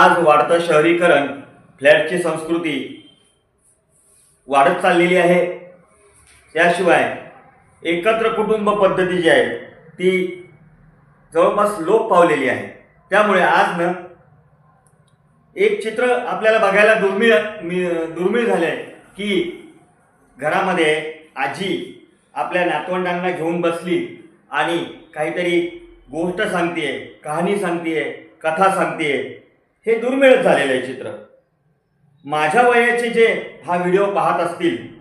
आज वाढतं शहरीकरण फ्लॅटची संस्कृती वाढत चाललेली आहे. त्याशिवाय एकत्र कुटुंब पद्धती जी आहे ती जवळपास लोप पावलेली आहे. त्यामुळे आज न एक चित्र आपल्याला बघायला दुर्मिळ दुर्मिळ झालं आहे की घरामध्ये आजी आपल्या नातवंडांना घेऊन बसली आणि काहीतरी गोष्ट सांगते कहाणी सांगते कथा सांगते हे दुर्मिळच झालेलं आहे चित्र. माझ्या वयाचे जे हा व्हिडिओ पाहत असतील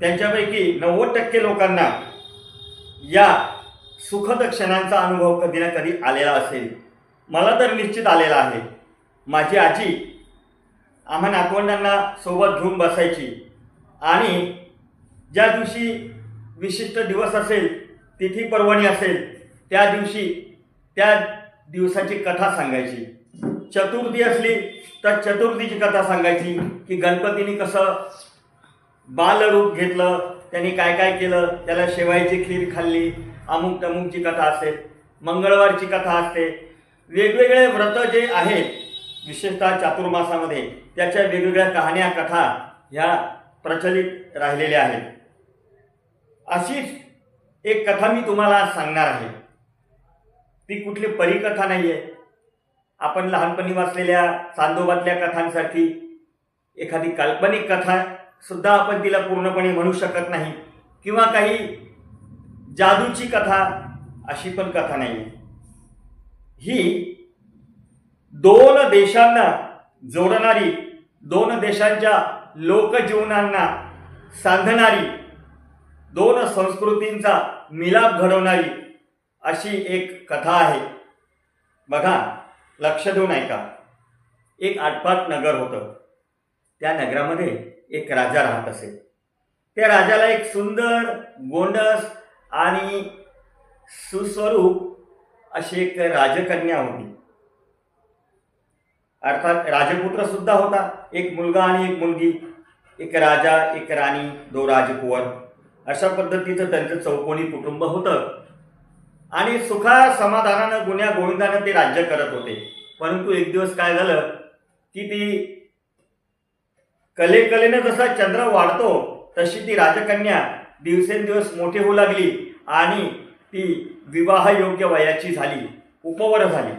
त्यांच्यापैकी नव्वद टक्के लोकांना या सुखद क्षणांचा अनुभव कधी ना कधी आलेला असेल. मला तर निश्चित आलेला आहे. माझी आजी आम्हा नातवंडांना सोबत घेऊन बसायची. आणि ज्या दिवशी विशिष्ट दिवस असेल तिथी पर्वणी असेल त्या दिवशी त्या दिवसाची कथा सांगायची. चतुर्थी असली तर चतुर्थीची कथा सांगायची की गणपतीने कसं बालरूप घेतलं त्यांनी काय काय केलं त्याला शेवायची खीर खाल्ली अमुक तमुकची कथा असते मंगळवारची कथा असते. वेगवेगळे व्रत जे आहेत विशेषतः चातुर्मासामध्ये त्याच्या वेगवेगळ्या कहाण्या कथा ह्या प्रचलित राहिलेल्या आहेत. अशीच एक कथा मी तुम्हाला सांगणार आहे. ती कुठली परिकथा नाही आहे आपण लहानपणी वाचलेल्या चांदोबातल्या कथांसाठी एखादी काल्पनिक कथा सुद्धा आपण तिला पूर्णपणे म्हणू शकत नाही. किंवा काही जादूची कथा अशी पण कथा नाही आहे ही दोन देशांना जोडणारी दोन देशांच्या लोकजीवनांना सांधणारी दोन संस्कृतींचा मिलाप घडवणारी अशी एक कथा आहे. बघा लक्ष देऊन ऐका एक आटपाट नगर होतं. त्या नगरामध्ये एक राजा राहत असे. त्या राजाला एक सुंदर गोंडस आणि सुस्वरूप अशी एक राजकन्या होती. अर्थात राजपुत्र सुद्धा होता. एक मुलगा आणि एक मुलगी. एक राजा एक राणी दो राजकुवर. अशा पद्धतीचं त्यांचं चौकोनी कुटुंब होतं. आणि सुखा समाधानानं गुन्ह्या गोविंदानं ते राज्य करत होते. परंतु एक दिवस काय झालं की ती कलेकलेनं जसा चंद्र वाढतो तशी ती राजकन्या दिवसेंदिवस मोठी होऊ लागली आणि ती विवाह योग्य वयाची झाली उपवर झाली.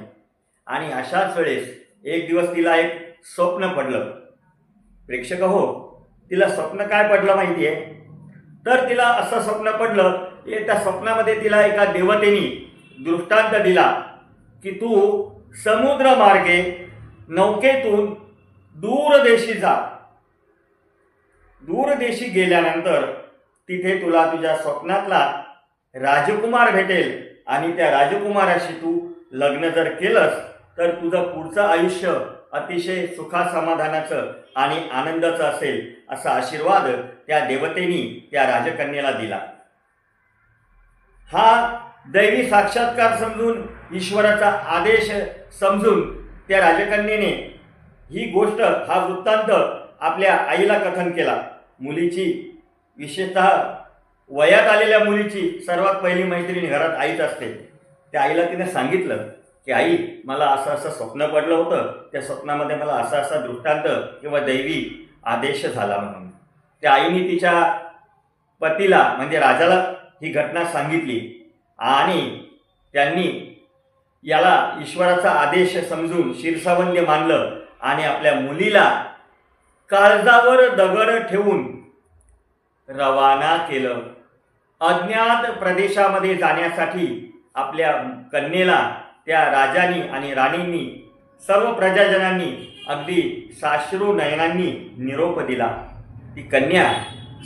आणि अशाच वेळेस एक दिवस तिला एक स्वप्न पडलं. प्रेक्षक हो तिला स्वप्न काय पडलं माहिती आहे तर तिला असं स्वप्न पडलं ते त्या स्वप्नामध्ये तिला एका देवतेने दृष्टांत दिला की तू समुद्र मार्गे नौकेतून दूरदेशी जा. दूरदेशी गेल्यानंतर तिथे तुला तुझ्या स्वप्नातला राजकुमार भेटेल आणि त्या राजकुमाराशी तू लग्न जर केलंस तर तुझं पुढचं आयुष्य अतिशय सुखासमाधानाचं आणि आनंदाचं असेल असा आशीर्वाद त्या देवतेनी त्या राजकन्येला दिला. हा दैवी साक्षात्कार समजून ईश्वराचा आदेश समजून त्या राजकन्येने ही गोष्ट हा वृत्तांत आपल्या आईला कथन केला. मुलीची विशेषतः वयात आलेल्या मुलीची सर्वात पहिली मैत्रीण घरात आईच असते. त्या आईला तिने सांगितलं की आई मला असं असं स्वप्न पडलं होतं. त्या स्वप्नामध्ये मला असा असा दृष्टांत किंवा दैवी आदेश झाला म्हणून. त्या आईने तिच्या पतीला म्हणजे राजाला ही घटना सांगितली. आणि त्यांनी याला ईश्वराचा आदेश समजून शिरसावंद्य मानलं आणि आपल्या मुलीला काळजावर दगड ठेवून रवाना केलं. अज्ञात प्रदेशामध्ये जाण्यासाठी आपल्या कन्येला त्या राजांनी आणि राणींनी सर्व प्रजाजनांनी अगदी साश्रू नयनांनी निरोप दिला. ती कन्या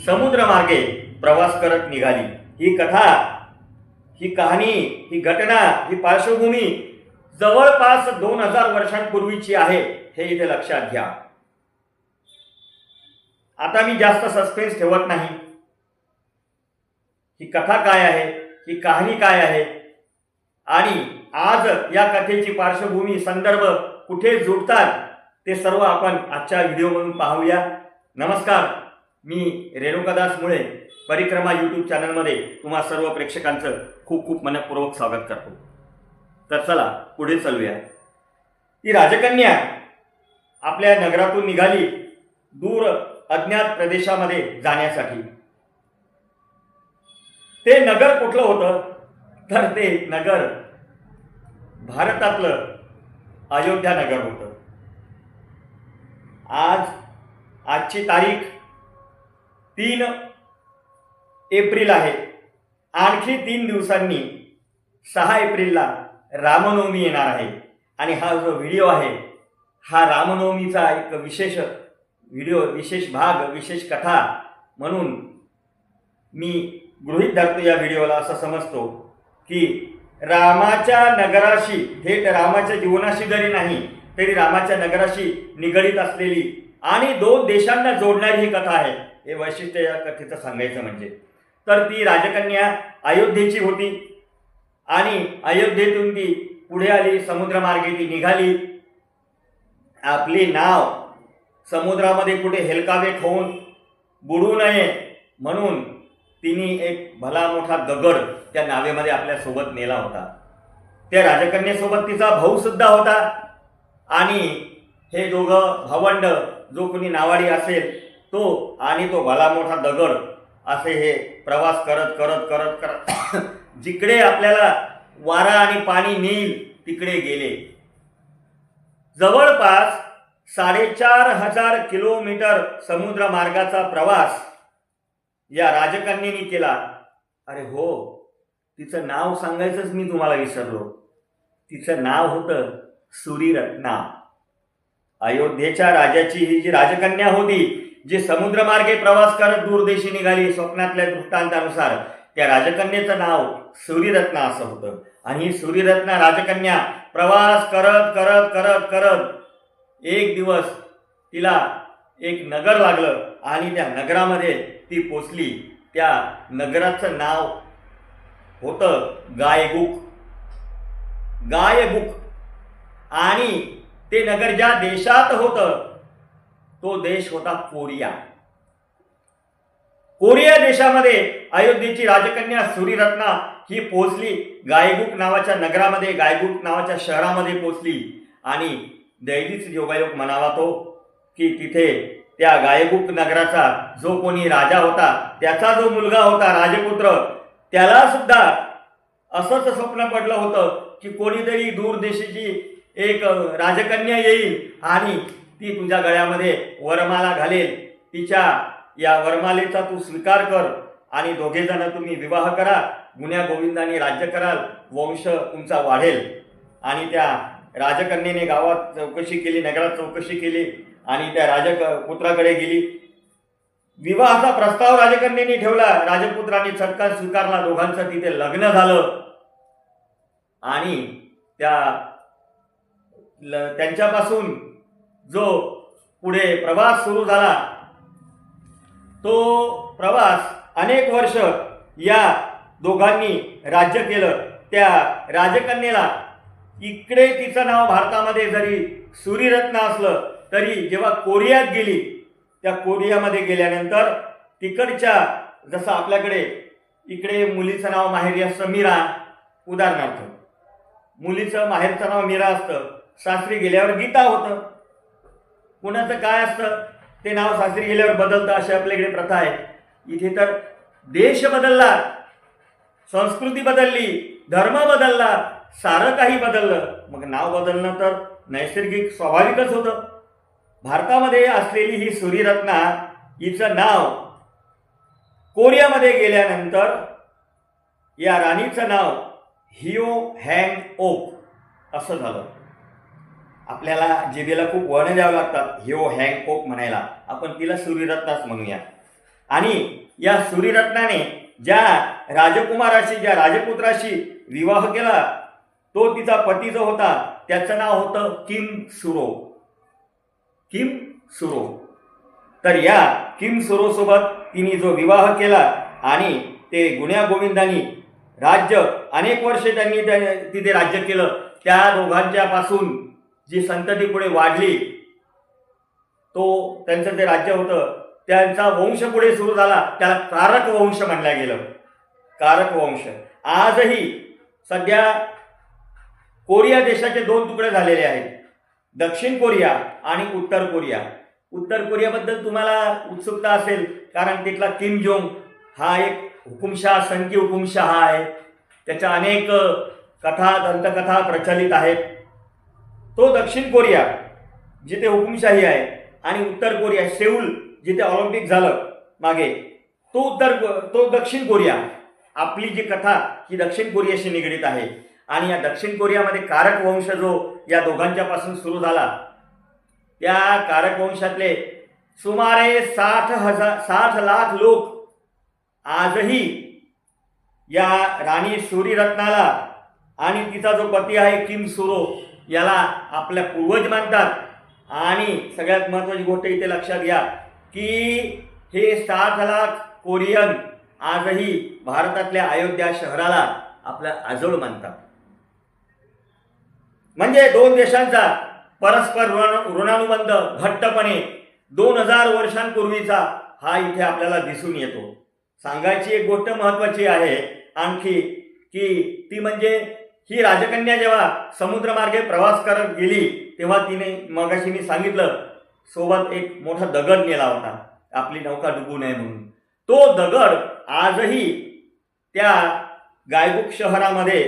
समुद्रमार्गे प्रवास करत निघाली. ही कथा ही कहाणी ही घटना ही पार्श्वभूमी जवळपास दोन हजार वर्षांपूर्वीची आहे हे इथे लक्षात घ्या. आता मी जास्त सस्पेन्स ठेवत नाही. ही कथा काय आहे? ही कहाणी काय आहे? आणि आज या कथेची पार्श्वभूमी संदर्भ कुठे जुडतात ते सर्व आपण आजच्या व्हिडिओमधून पाहूया. नमस्कार. मी रेणुकादास मुळे परिक्रमा यूट्यूब चॅनलमध्ये तुम्हा सर्व प्रेक्षकांचं खूप खूप मनपूर्वक स्वागत करतो. तर चला पुढे चालूया. ती राजकन्या आपल्या नगरातून निघाली दूर अज्ञात प्रदेशामध्ये जाण्यासाठी. ते नगर कुठलं होतं? तर ते नगर भारतातलं अयोध्या नगर होतं. आज आजची तारीख तीन एप्रिल आहे. आणखी तीन दिवसांनी सहा एप्रिलला रामनवमी येणार आहे. आणि हा जो व्हिडिओ आहे हा रामनवमीचा एक विशेष व्हिडिओ विशेष भाग विशेष कथा म्हणून मी गृहित धरतो या व्हिडिओला. असं समजतो की रामाच्या नगराशी थेट रामाच्या जीवनाशी जरी नाही तरी रामाच्या नगराशी निगडीत असलेली आणि दोन देशांना जोडणारी ही कथा आहे. हे वैशिष्ट्य या कथेचं सांगायचं म्हणजे. तर ती राजकन्या अयोध्येची होती. आणि अयोध्येतून ती पुढे आली समुद्रमार्गे ती निघाली. आपली नाव समुद्रामध्ये कुठे हेलकावे खाऊन बुडू नये म्हणून तिने एक भला मोठा दगड त्या नावेमध्ये आपल्यासोबत नेला होता. त्या राजकन्येसोबत तिचा भाऊसुद्धा होता. आणि हे दोघं भावंड जो कोणी नावाडी असेल तो आणि तो भला मोठा दगड असे हे प्रवास करत करत करत करत जिकडे आपल्याला वारा आणि पाणी नेईल तिकडे गेले. जवळपास साडेचार हजार किलोमीटर समुद्र मार्गाचा प्रवास या राजकन्येनी केला. अरे हो तिचं नाव सांगायचंच मी तुम्हाला विसरलो. तिचं नाव होतं सुरीरत्ना अयोध्येच्या राजाची ही जी राजकन्या होती जे समुद्रमार्गे प्रवास करत दूरदेशी निघाली स्वप्नातल्या दृष्टांतानुसार त्या राजकन्येचं नाव सूर्यरत्ना असं होतं. आणि ही सूर्यरत्ना राजकन्या प्रवास करत करत करत करत एक दिवस तिला एक नगर लागलं आणि त्या नगरामध्ये ती पोचली. त्या नगराचं नाव होतं गायगुक. गायगुक. आणि ते नगर ज्या देशात होतं तो देश होता कोरिया. कोरिया देशामध्ये अयोध्येची राजकन्या सूर्यरत्ना ही पोचली गायगुक नावाच्या नगरामध्ये गायगुक नावाच्या शहरामध्ये पोचली आणि दैवीच योगायोग म्हणावा तो की तिथे त्या गायगुक नगराचा जो कोणी राजा होता त्याचा जो मुलगा होता राजपुत्र त्याला सुद्धा असंच स्वप्न पडलं होतं की कोणीतरी दूर देशाची एक राजकन्या येईल आणि ती तुझ्या गळ्यामध्ये वरमाला घालेल. तिच्या या वरमालेचा तू स्वीकार कर आणि दोघे जण तुम्ही विवाह करा. गुन्ह्या गोविंदाने राज्य कराल. वंश तुमचा वाढेल. आणि त्या राजकन्येने गावात चौकशी केली नगरात चौकशी केली आणि त्या राजक पुत्राकडे गेली. विवाहाचा प्रस्ताव राजकन्येने ठेवला. राजपुत्रांनी चटकन स्वीकारला. दोघांचं तिथे लग्न झालं. आणि त्या ल त्यांच्यापासून जो पुढे प्रवास सुरू झाला तो प्रवास अनेक वर्ष या दोघांनी राज्य केलं. त्या राजकन्येला इकडे तिचं नाव भारतामध्ये जरी सूर्यरत्न असलं तरी जेव्हा कोरियात गेली त्या कोरियामध्ये गेल्यानंतर तिकडच्या जसं आपल्याकडे इकडे मुलीचं नाव माहेरी असतं मीरा उदाहरणार्थ. मुलीचं माहेरचं नाव मीरा असतं. सासरी गेल्यावर गीता होतं. कुणाचं काय असतं ते नाव सासरी गेल्यावर बदलतं अशी आपल्याकडे प्रथा आहे. इथे तर देश बदलला संस्कृती बदलली धर्म बदलला सारं काही बदललं. मग नाव बदलणं तर नैसर्गिक स्वाभाविकच होतं. भारतामध्ये असलेली ही सूर्यरत्ना हिचं नाव कोरियामध्ये गेल्यानंतर या राणीचं नाव हिओ हँग ओक असं झालं. आपल्याला जिभेला खूप वळण द्यावं लागतात. हिओ हँग कोक म्हणायला. आपण तिला सूर्यरत्नाच म्हणूया. आणि या सूर्यरत्नाने ज्या राजकुमाराशी ज्या राजपुत्राशी विवाह केला तो तिचा पती जो होता त्याचं नाव होतं किम सुरो. किम सुरो. तर या किम सुरोसोबत तिने जो विवाह केला आणि ते गुण्या गोविंदांनी राज्य अनेक वर्षे त्यांनी त्या- तिथे राज्य केलं. त्या दोघांच्यापासून जी संतती पुढे वाढली तो त्यांचं जे राज्य होतं त्यांचा वंश पुढे सुरू झाला. त्याला कारक वंश म्हणलं गेलं. कारक वंश. आजही सध्या कोरिया देशाचे दोन तुकडे झालेले आहेत. दक्षिण कोरिया आणि उत्तर कोरिया. उत्तर कोरियाबद्दल तुम्हाला उत्सुकता असेल कारण तिथला किम जोंग हा एक हुकुमशाह संकी हुकुमशाह आहे. त्याच्या अनेक कथा दंतकथा प्रचलित आहेत. तो दक्षिण कोरिया जिथे हुकुमशाही आहे आणि उत्तर कोरिया सेऊल जिथे ऑलिम्पिक झालं मागे तो उत्तर तो दक्षिण कोरिया. आपली जी कथा ही दक्षिण कोरियाशी निगडीत आहे. आणि या दक्षिण कोरियामध्ये कारक वंश जो या दोघांच्यापासून सुरू झाला त्या कारक वंशातले सुमारे साठ हजार साठ लाख लोक आजही या राणी सूर्यरत्नाला आणि तिचा जो पती आहे किम सुरो याला आपल्या पूर्वज मानतात. आणि सगळ्यात महत्त्वाची गोष्ट इथे लक्षात घ्या की हे सात लाख कोरियन आजही भारतातल्या अयोध्या शहराला आपल्या आजोळ मानतात. म्हणजे दोन देशांचा परस्पर ऋण ऋणानुबंध घट्टपणे दोन हजार वर्षांपूर्वीचा हा इथे आपल्याला दिसून येतो. सांगायची एक गोष्ट महत्त्वाची आहे आणखी की ती म्हणजे ही राजकन्या जेव्हा समुद्रमार्गे प्रवास करत गेली तेव्हा तिने मगाशी मी सांगितलं सोबत एक मोठा दगड नेला होता आपली नौका डुबू नये म्हणून. तो दगड आजही त्या गायबुक शहरामध्ये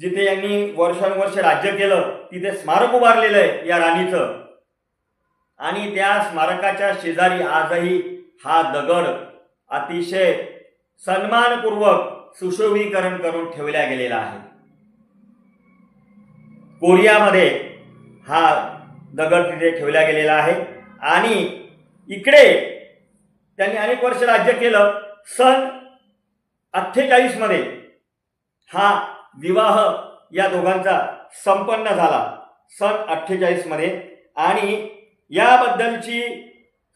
जिथे यांनी वर्षानुवर्ष राज्य केलं तिथे स्मारक उभारलेलं आहे या राणीचं. आणि त्या स्मारकाच्या शेजारी आजही हा दगड अतिशय सन्मानपूर्वक सुशोभीकरण करून ठेवल्या गेलेला आहे. कोरियामध्ये हा दगड तिथे ठेवला गेलेला आहे आणि इकडे त्यांनी अनेक वर्ष राज्य केलं. सन अठ्ठेचाळीसमध्ये हा विवाह या दोघांचा संपन्न झाला. सन अठ्ठेचाळीसमध्ये आणि याबद्दलची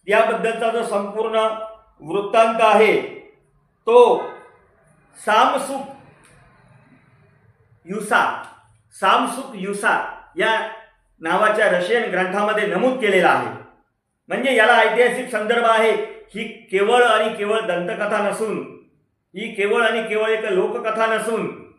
याबद्दलचा जो संपूर्ण वृत्तांत आहे तो सामसुक युसा सामसुक युसा या नावाच्या रशियन ग्रंथामध्ये नमूद केलेला आहे. म्हणजे याला ऐतिहासिक संदर्भ आहे. ही केवळ आणि केवळ दंतकथा नसून ही केवळ आणि केवळ एक लोककथा नसून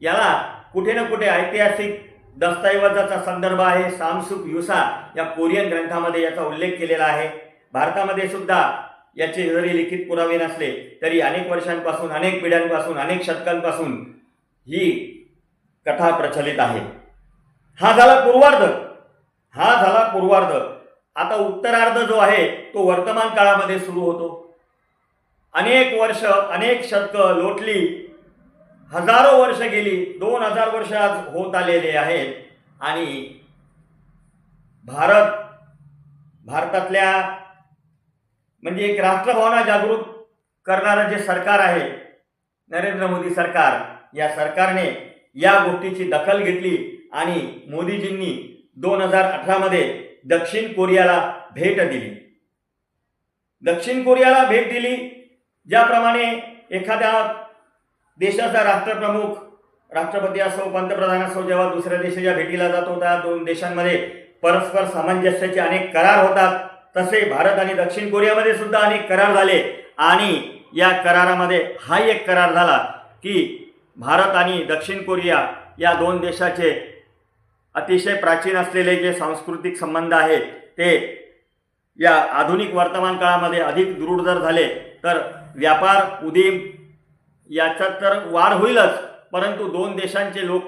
याला कुठे ना कुठे ऐतिहासिक दस्तऐवजाचा संदर्भ आहे. सामसुक युसा या कोरियन ग्रंथामध्ये याचा उल्लेख केलेला आहे. भारतामध्ये सुद्धा याचे जरी लिखित पुरावे नसले तरी अनेक वर्षांपासून अनेक पिढ्यांपासून अनेक शतकांपासून ही कथा प्रचलित आहे. हा झाला पूर्वार्ध. हा झाला पूर्वार्ध. आता उत्तरार्ध जो आहे तो वर्तमान काळामध्ये सुरू होतो. अनेक वर्ष अनेक शतकं लोटली. हजारो वर्ष गेली दोन हजार वर्ष आज होत आलेले आहेत. आणि भारत भारतातल्या म्हणजे एक राष्ट्रभावना जागृत करणारं जे सरकार आहे नरेंद्र मोदी सरकार या सरकारने या गोष्टीची दखल घेतली आणि मोदीजींनी दोन हजार अठरामध्ये दक्षिण कोरियाला भेट दिली. दक्षिण कोरियाला भेट दिली ज्याप्रमाणे एखाद्या देशाचा राष्ट्रप्रमुख राष्ट्रपती असो पंतप्रधान असो जेव्हा दुसऱ्या देशाच्या भेटीला जातो त्या दोन देशांमध्ये परस्पर सामंजस्याचे अनेक करार होतात. तसे भारत आणि दक्षिण कोरियामध्ये सुद्धा अनेक करार झाले. आणि या करारामध्ये हा एक करार झाला की भारत आणि दक्षिण कोरिया या दोन देशाचे अतिशय प्राचीन असलेले जे सांस्कृतिक संबंध आहेत ते या आधुनिक वर्तमान काळामध्ये अधिक दृढ जर झाले तर व्यापार उदीम याच्यात तर वाढ होईलच परंतु दोन देशांचे लोक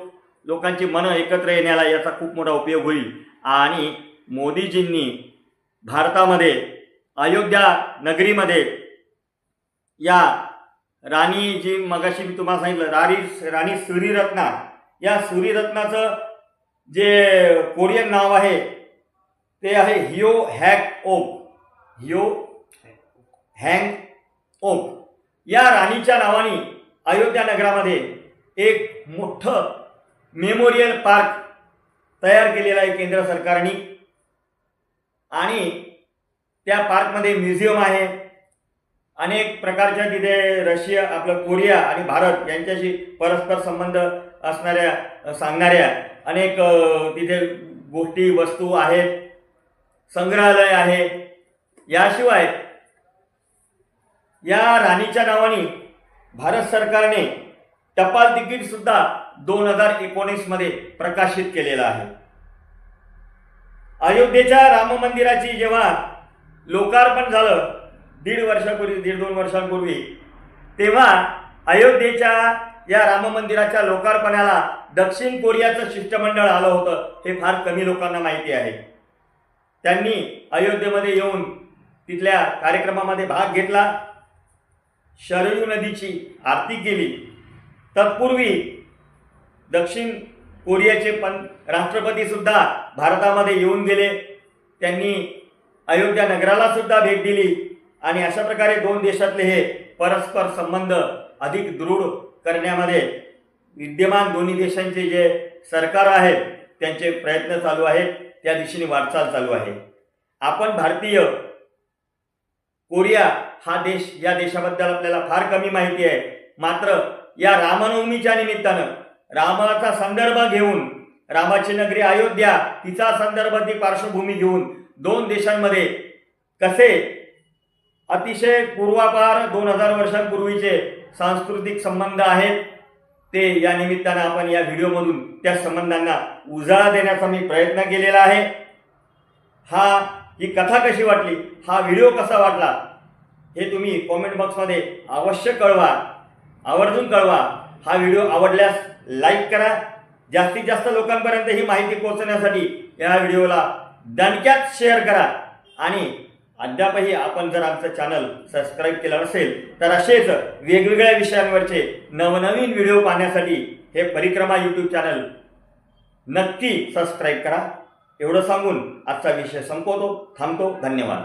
लोकांची मनं एकत्र येण्याला याचा खूप मोठा उपयोग होईल. आणि मोदीजींनी भारतामध्ये अयोध्या नगरीमध्ये या राणी जी मगाशी मी तुम्हाला सांगितलं राणी राणी सूर्यरत्ना या सूर्यरत्नाचं जे कोरियन नाव आहे ते आहे हियो हॅक ओक हियो हँग ओक. या राणीच्या नावाने अयोध्या नगरामध्ये एक मोठं मेमोरियल पार्क तयार केलेलं आहे केंद्र सरकारने. आणि त्या पार्कमध्ये म्युझियम आहे. अनेक प्रकारच्या तिथे रशिया आपलं कोरिया आणि भारत यांच्याशी परस्पर संबंध असणाऱ्या सांगणाऱ्या अनेक तिथे गोष्टी वस्तू आहेत. संग्रहालय आहे. याशिवाय या राणीच्या नावाने भारत सरकारने टपाल तिकीटसुद्धा दोन हजार एकोणीसमध्ये प्रकाशित केलेलं आहे. अयोध्येच्या राम मंदिराची जेव्हा लोकार्पण झालं दीड वर्षापूर्वी दीड दोन वर्षांपूर्वी तेव्हा अयोध्येच्या या राम मंदिराच्या लोकार्पणाला दक्षिण कोरियाचं शिष्टमंडळ आलं होतं हे फार कमी लोकांना माहिती आहे. त्यांनी अयोध्येमध्ये येऊन तिथल्या कार्यक्रमामध्ये भाग घेतला. शरयू नदीची आरती केली. तत्पूर्वी दक्षिण कोरियाचे पण राष्ट्रपती सुद्धा भारतामध्ये येऊन गेले. त्यांनी अयोध्या नगराला सुद्धा भेट दिली. आणि अशा प्रकारे दोन देशातले हे परस्पर संबंध अधिक दृढ करण्यामध्ये विद्यमान दोन्ही देशांचे जे सरकार आहेत त्यांचे प्रयत्न चालू आहेत. त्या दिशेने वाटचाल चालू आहे. आपण भारतीय कोरिया हा देश या देशाबद्दल आपल्याला फार कमी माहिती आहे. मात्र या रामनवमीच्या निमित्तानं रामाचा संदर्भ घेऊन रामाची नगरी अयोध्या तिचा संदर्भ ती पार्श्वभूमी घेऊन दोन देशांमध्ये कसे अतिशय पूर्वापार दोन हजार वर्षांपूर्वीचे सांस्कृतिक संबंध आहेत ते या निमित्तानं आपण या व्हिडिओमधून त्या संबंधांना उजाळा देण्याचा मी प्रयत्न केलेला आहे. हा ही कथा कशी वाटली? हा व्हिडिओ कसा वाटला? हे तुम्ही कॉमेंट बॉक्समध्ये अवश्य कळवा. आवर्जून कळवा. हा व्हिडिओ आवडल्यास लाईक करा. जास्तीत जास्त लोकांपर्यंत ही माहिती पोहोचण्यासाठी या व्हिडिओला दणक्यात शेअर करा. आणि अद्यापही आपण जर आमचं चॅनल सबस्क्राईब केलं नसेल तर असेच वेगवेगळ्या विषयांवरचे नवनवीन व्हिडिओ पाहण्यासाठी हे परिक्रमा यूट्यूब चॅनल नक्की सबस्क्राईब करा. एवढं सांगून आजचा विषय संपवतो थांबतो. धन्यवाद.